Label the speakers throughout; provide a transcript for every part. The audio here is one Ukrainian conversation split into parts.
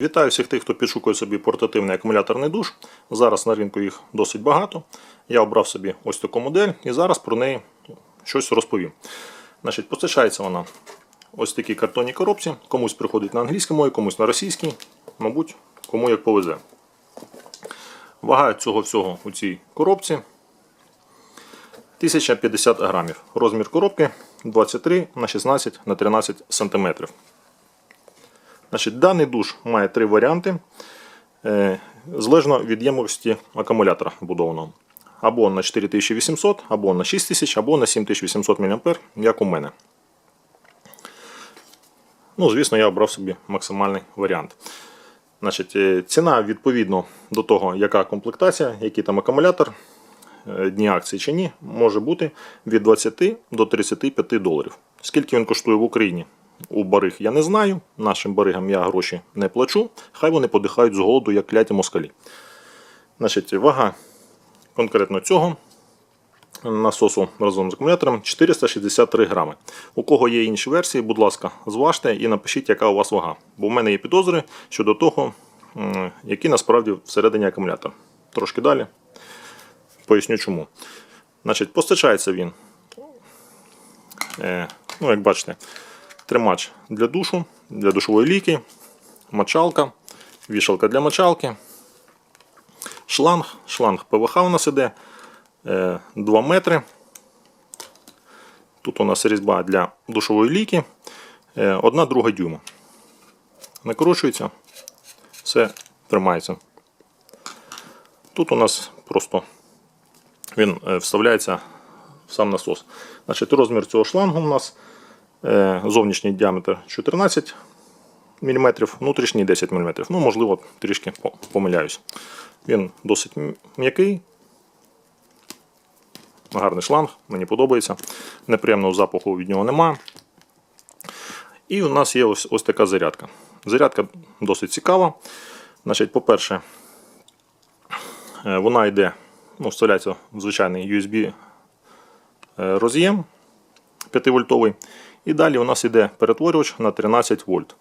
Speaker 1: Вітаю всіх тих, хто підшукує собі портативний акумуляторний душ. Зараз на ринку їх досить багато. Я обрав собі ось таку модель і зараз про неї щось розповім. Значить, Постачається вона ось в такій картонній коробці. Комусь приходить на англійській мові, комусь на російській, мабуть, кому як повезе. Вага цього всього у цій коробці 1050 грамів. Розмір коробки 23 на 16 на 13 см. Значить, Даний душ має три варіанти, е, залежно від ємності акумулятора вбудованого. Або на 4800, або на 6000, або на 7800 мА, як у мене. Ну, Звісно, я обрав собі максимальний варіант. Значить, е, Ціна відповідно до того, яка комплектація, який там акумулятор, е, дні акції чи ні, може бути від 20 до 35 доларів. Скільки він коштує в Україні? У бариг я не знаю. Нашим баригам я гроші не плачу. Хай вони подихають з голоду, як кляті москалі. Значить, вага конкретно цього насосу разом з акумулятором 463 грами. У кого є інші версії, будь ласка, зважте і напишіть, яка у вас вага. Бо в мене є підозри щодо того, який насправді всередині акумулятор. Трошки далі. Поясню чому. Значить, постачається він. Е, ну, як бачите, тримач для душу, для душової ліки, мочалка, вішалка для мочалки, шланг, шланг ПВХ у нас іде 2 метри. Тут у нас різьба для душової ліки, 1 друга дюйма. Накручується, все тримається. Тут у нас просто він е, вставляється в сам насос. Значить, розмір цього шлангу у нас Е, Зовнішній діаметр 14 мм, внутрішній 10 мм. Ну, можливо, трішки помиляюсь. Він досить м'який. Гарний шланг, мені подобається. Неприємного запаху від нього нема. І у нас є ось ось така зарядка. Зарядка досить цікава. Значить, По-перше, е, вона йде, ну, вставляється в звичайний USB е, роз'єм 5 вольтовий. І далі у нас йде перетворювач на 13 вольт.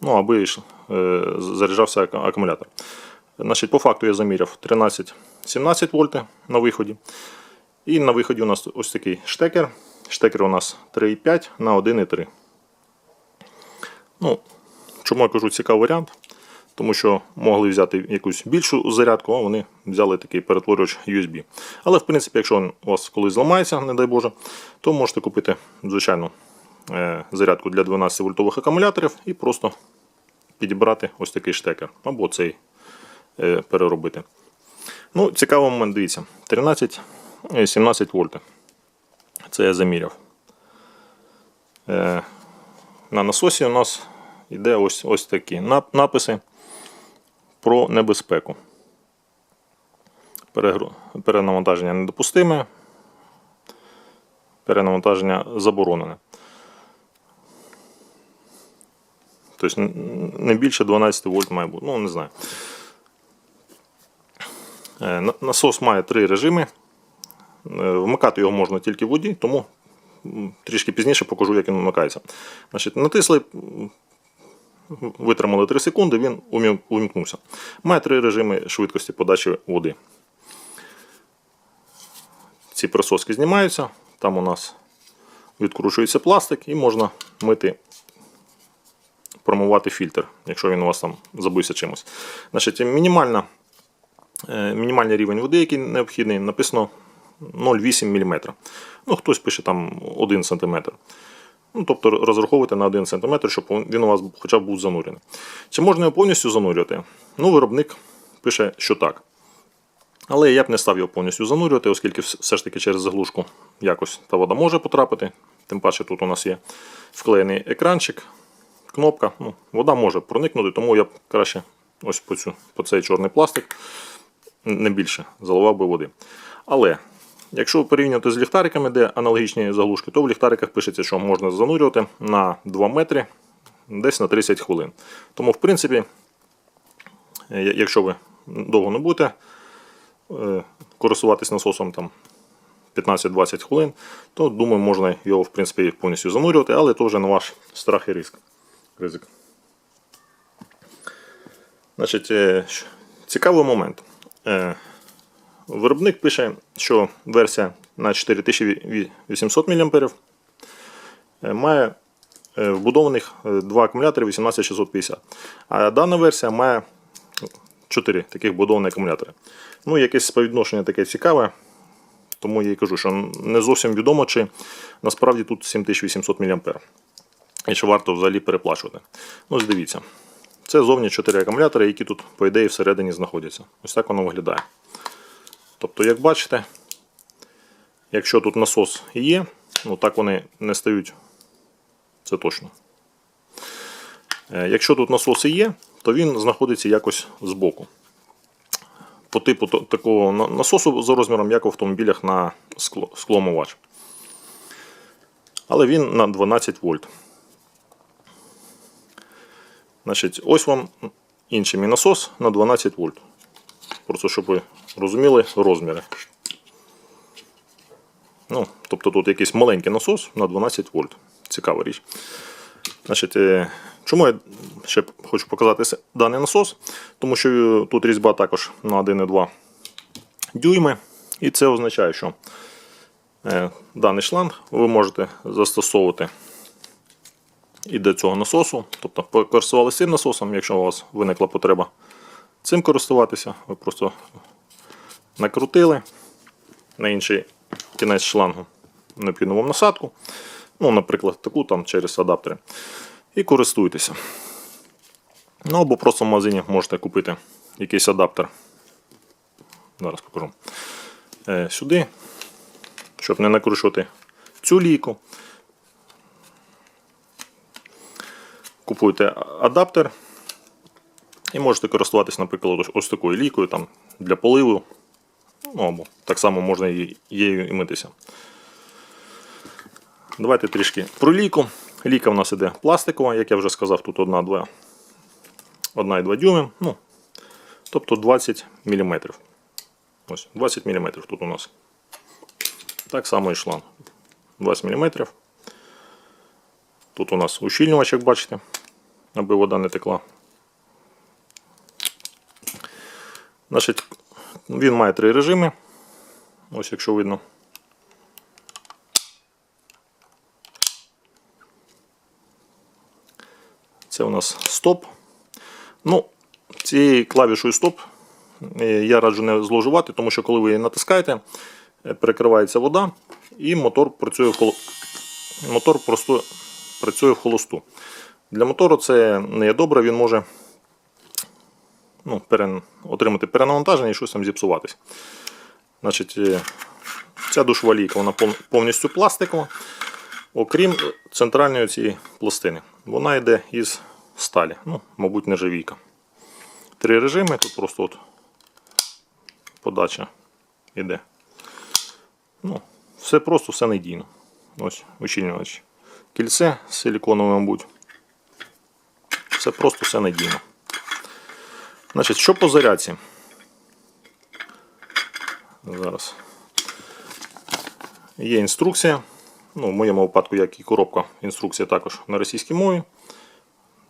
Speaker 1: Ну, аби е, заряджався акумулятор. Значить, По факту я заміряв 13-17 вольт на виході. І на виході у нас ось такий штекер. Штекер у нас 3,5 на 1,3. Ну, Чому я кажу цікавий варіант? Тому що могли взяти якусь більшу зарядку, а вони взяли такий перетворювач USB. Але, в принципі, якщо він у вас колись зламається, не дай Боже, то можете купити звичайну е, зарядку для 12 вольтових акумуляторів і просто підібрати ось такий штекер або цей е, переробити. Ну, Цікавий момент, дивіться, 13-17 вольт. Це я заміряв. Е, на насосі у нас йде ось ось такі написи про небезпеку. Перенавантаження недопустиме, перенавантаження заборонене. Тобто не більше 12 вольт має бути. Ну, не знаю. Е, насос має три режими. Е, вмикати його можна тільки в воді, тому трішки пізніше покажу, як він вмикається. Значить, Натисли Витримали 3 секунди, він увімкнувся. Має три режими швидкості подачі води. Ці присоски знімаються, там у нас відкручується пластик і можна мити, промивати фільтр, якщо він у вас там забився чимось. Значить, мінімальна, е, Мінімальний рівень води, який необхідний, написано 0,8 мм. Ну, Хтось пише там 1 см. Ну, Тобто розраховувати на 1 см, щоб він у вас хоча б був занурений. Чи можна його повністю занурювати? Ну, Виробник пише, що так. Але я б не став його повністю занурювати, оскільки все ж таки через заглушку якось та вода може потрапити. Тим паче тут у нас є вклеєний екранчик, кнопка. Ну, Вода може проникнути, тому я б краще ось по, цю, по цей чорний пластик не більше заливав би води. Але Якщо порівнювати з ліхтариками, де аналогічні заглушки, то в ліхтариках пишеться, що можна занурювати на 2 метри десь на 30 хвилин. Тому, в принципі, якщо ви довго не будете е, користуватись насосом там 15-20 хвилин, то думаю, можна його в принципі, повністю занурювати, але то вже на ваш страх і ризик. Значить, е, цікавий момент. Виробник пише, що версія на 4800 мА е, має е, вбудованих е, два акумулятори 18650. А дана версія має 4 таких вбудовані акумулятори. Ну, якесь співвідношення таке цікаве. Тому я і кажу, що не зовсім відомо, чи насправді тут 7800 мА. І чи варто взагалі переплачувати. Ну, дивіться. Це зовні 4 акумулятори, які тут, по ідеї, всередині знаходяться. Ось так воно виглядає. Тобто, як бачите, якщо тут насос є, ну так вони не стають. Це точно. Е, Якщо тут насос є, то він знаходиться якось збоку. По типу такого насосу за розміром, як в автомобілях на скло, склоомивач. Але він на 12 вольт. Значить, ось вам інший мій насос на 12 вольт. Просто щоб ви розуміли розміри. Ну, тобто тут якийсь маленький насос на 12 вольт. Цікава річ. Значить, е, чому я ще хочу показати даний насос? Тому що е, тут різьба також на 1,2 дюйми. І це означає, що е, даний шланг ви можете застосовувати і до цього насосу. Тобто покористувалися цим насосом, якщо у вас виникла потреба цим користуватися, ви просто накрутили на інший кінець шлангу необхідну вам насадку. Ну, наприклад, таку там через адаптери. І користуйтеся. Ну або просто в магазині можете купити якийсь адаптер. Зараз покажу. Е, сюди, щоб не накручувати цю лійку. Купуєте адаптер і можете користуватися, наприклад, ось- такою лійкою там, для поливу. Ну, або так само можна її і митися. Давайте трішки про лійку. Лійка в нас іде пластикова, як я вже сказав, тут 1,2 1,2 дюйми. Ну, тобто 20 мм. Ось 20 мм тут у нас. Так само і шланг. 20 мм. Тут у нас ущільнювач, як бачите, аби вода не текла. Значить, він має три режими. Ось якщо видно. Це у нас стоп. Ну, цією клавішою стоп е, я раджу не зловживати, тому що коли ви її натискаєте, е, перекривається вода і мотор працює в холо... мотор просто працює в холосту. Для мотору це не є добре, він може ну, перен... отримати перенавантаження і щось там зіпсуватись. Значить, е, ця душова лійка вона повністю пластикова, окрім центральної цієї пластини. Вона йде із сталі, ну, мабуть, нержавійка. Три режими, тут просто от подача йде. Ну, все просто, все надійно. Ось ущільнювач. Кільце силіконове, мабуть. Все просто, все надійно. Значить, що по зарядці? Зараз. Є інструкція. Ну, в моєму випадку, як і коробка, інструкція також на російській мові.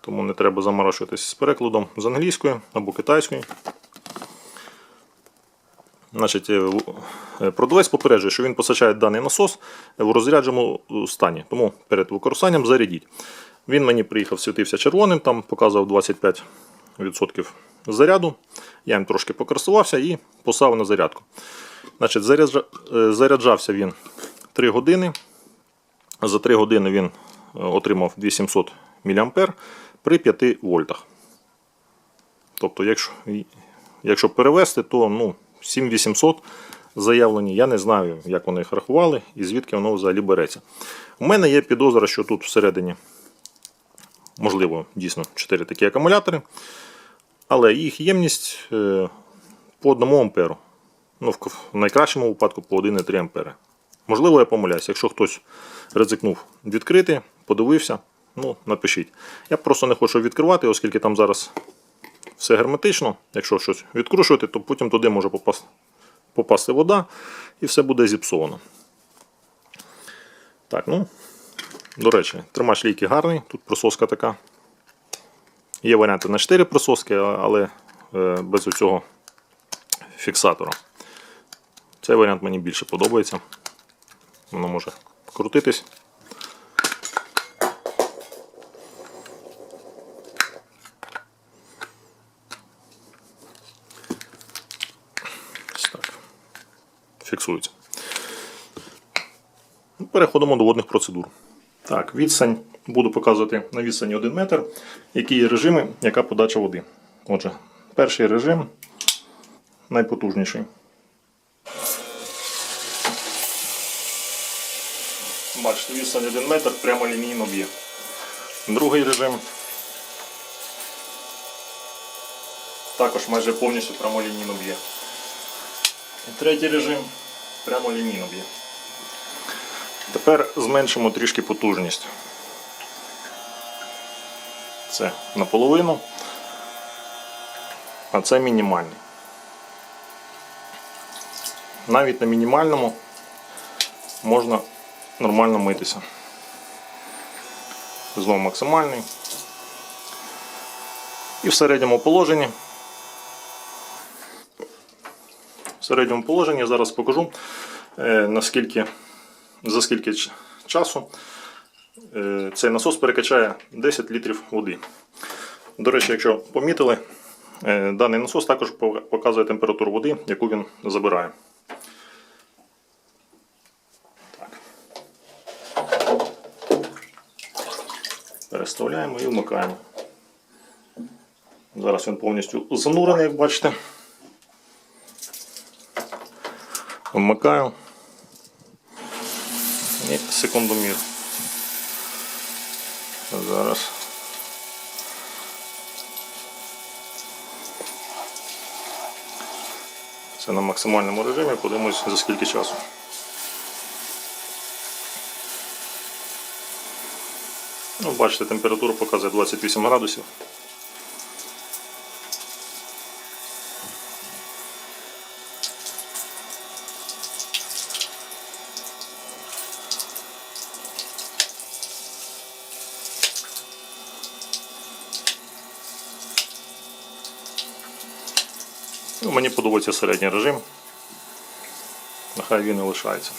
Speaker 1: Тому не треба заморочуватися з перекладом з англійської або китайської. Значить, е, е, продавець попереджує, що він постачає даний насос в розрядженому е, стані. Тому перед використанням зарядіть. Він мені приїхав, світився червоним, там показував 25% заряду. Я їм трошки покористувався і поставив на зарядку. Значить, е, заряджався він 3 години. За 3 години він е, отримав 2700 мА при 5 вольтах. Тобто, якщо, якщо перевести, то ну, 7800 заявлені. Я не знаю, як вони їх рахували і звідки воно взагалі береться. У мене є підозра, що тут всередині, можливо, дійсно 4 такі акумулятори, але їх ємність е, по 1 амперу. Ну, в найкращому випадку по 1,3 ампери. Можливо, я помиляюсь. Якщо хтось ризикнув відкрити, подивився, ну, напишіть. Я просто не хочу відкривати, оскільки там зараз все герметично. Якщо щось відкручувати, то потім туди може попасти, попасти вода і все буде зіпсовано. Так, ну, до речі, тримач лійки гарний, тут присоска така. Є варіанти на 4 присоски, але е, без цього фіксатора. Цей варіант мені більше подобається. Воно може крутитись. Фіксується. Переходимо до водних процедур. Так, відстань буду показувати на відстані 1 метр, які є режими, яка подача води. Отже, перший режим найпотужніший. Бачите, відстань 1 метр прямо лінійно б'є. Другий режим. Також майже повністю прямолінійно б'є. І третій режим прямо лінійно б'є. Тепер зменшимо трішки потужність. Це наполовину, а це мінімальний. Навіть на мінімальному можна нормально митися. Знову максимальний. І в середньому положенні. В середньому положенні зараз покажу, е, наскільки за скільки часу е, цей насос перекачає 10 літрів води. До речі, якщо помітили, е, даний насос також показує температуру води, яку він забирає. Переставляємо і вмикаємо. Зараз він повністю занурений, як бачите. Вмикаю. І секундомір. Зараз. Це на максимальному режимі, подивимось за скільки часу. Ну, бачите, температура показує 28 градусів. Мені подобається середній режим. Нехай він і лишається.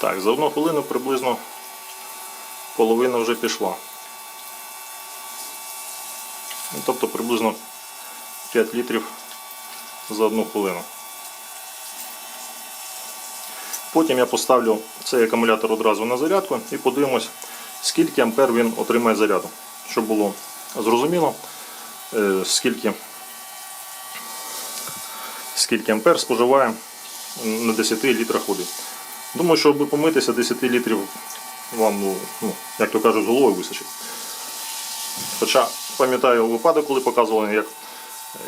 Speaker 1: Так, за одну хвилину приблизно половина вже пішла. Ну, Тобто приблизно 5 літрів за одну хвилину. Потім я поставлю цей акумулятор одразу на зарядку і подивимось, скільки ампер він отримає заряду. Щоб було зрозуміло, е, скільки, скільки ампер споживає на 10 літрах води. Думаю, що аби помитися 10 літрів вам, ну, ну, як то кажуть, з голови вистачить. Хоча пам'ятаю випадок, коли показували, як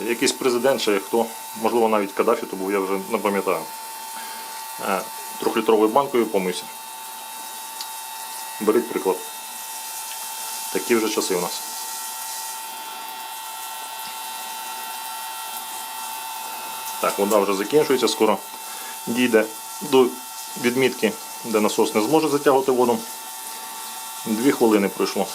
Speaker 1: якийсь президент чи хто, можливо навіть Каддафі, то був, я вже не пам'ятаю. Е, Трьохлітровою банкою помився. Беріть приклад. Такі вже часи у нас. Так, вода вже закінчується, скоро дійде до відмітки, де насос не зможе затягувати воду. Дві хвилини пройшло.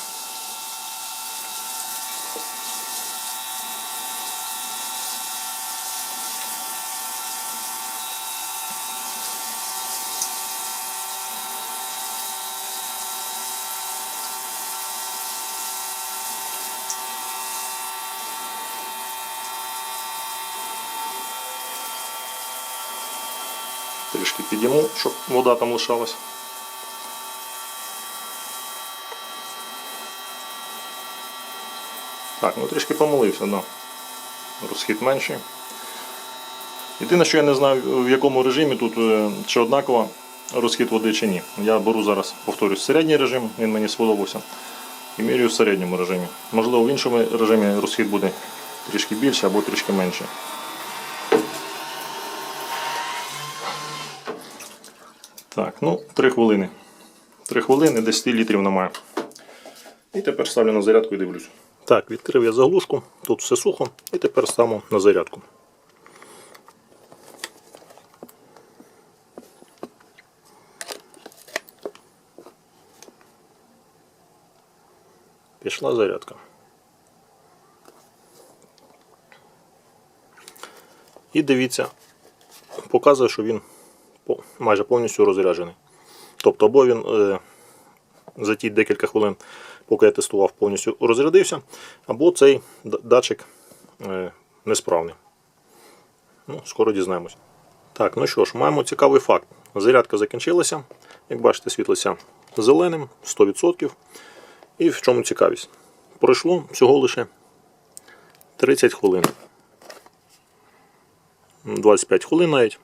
Speaker 1: Трішки підійму, щоб вода там лишалась. Так, ну трішки помилився, да. Розхід менший. Єдине, що я не знаю, в якому режимі тут е, чи однаково розхід води чи ні. Я беру зараз, повторюсь, середній режим, він мені сподобався. І міряю в середньому режимі. Можливо, в іншому режимі розхід буде трішки більше або трішки менше. Так, ну, 3 хвилини 3 хвилини, 10 літрів немає. І тепер ставлю на зарядку і дивлюсь. Так, відкрив я заглушку, тут все сухо, і тепер ставимо на зарядку. Пішла зарядка. І дивіться, показує, що він майже повністю розряджений. Тобто, або він е, за ті декілька хвилин, поки я тестував, повністю розрядився, або цей датчик е, несправний. Ну, скоро дізнаємось. Так, ну що ж, маємо цікавий факт. Зарядка закінчилася. Як бачите, світлиться зеленим 100%. І в чому цікавість? Пройшло всього лише 30 хвилин. 25 хвилин навіть.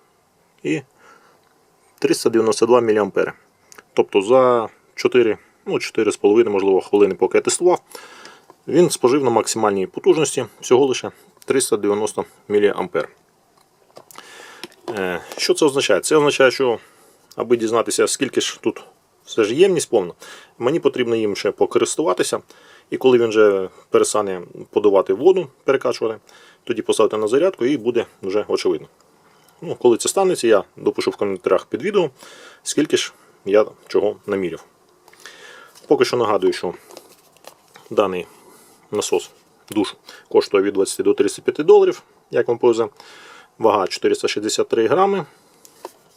Speaker 1: І 392 мА. Тобто за 4, ну 4,5 можливо, хвилини, поки я тестував, він спожив на максимальній потужності всього лише 390 мА. Е, Що це означає? Це означає, що аби дізнатися, скільки ж тут все ж ємність повна, мені потрібно їм ще покористуватися. І коли він вже перестане подавати воду, перекачувати, тоді поставити на зарядку і буде вже очевидно. Ну, коли це станеться, я допишу в коментарях під відео, скільки ж я чого наміряв. Поки що нагадую, що даний насос душ коштує від 20 до 35 доларів, як вам повезе. Вага 463 грами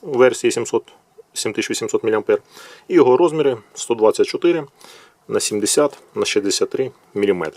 Speaker 1: у версії 700, 7800 мА. І його розміри 124 на 70 на 63 мм.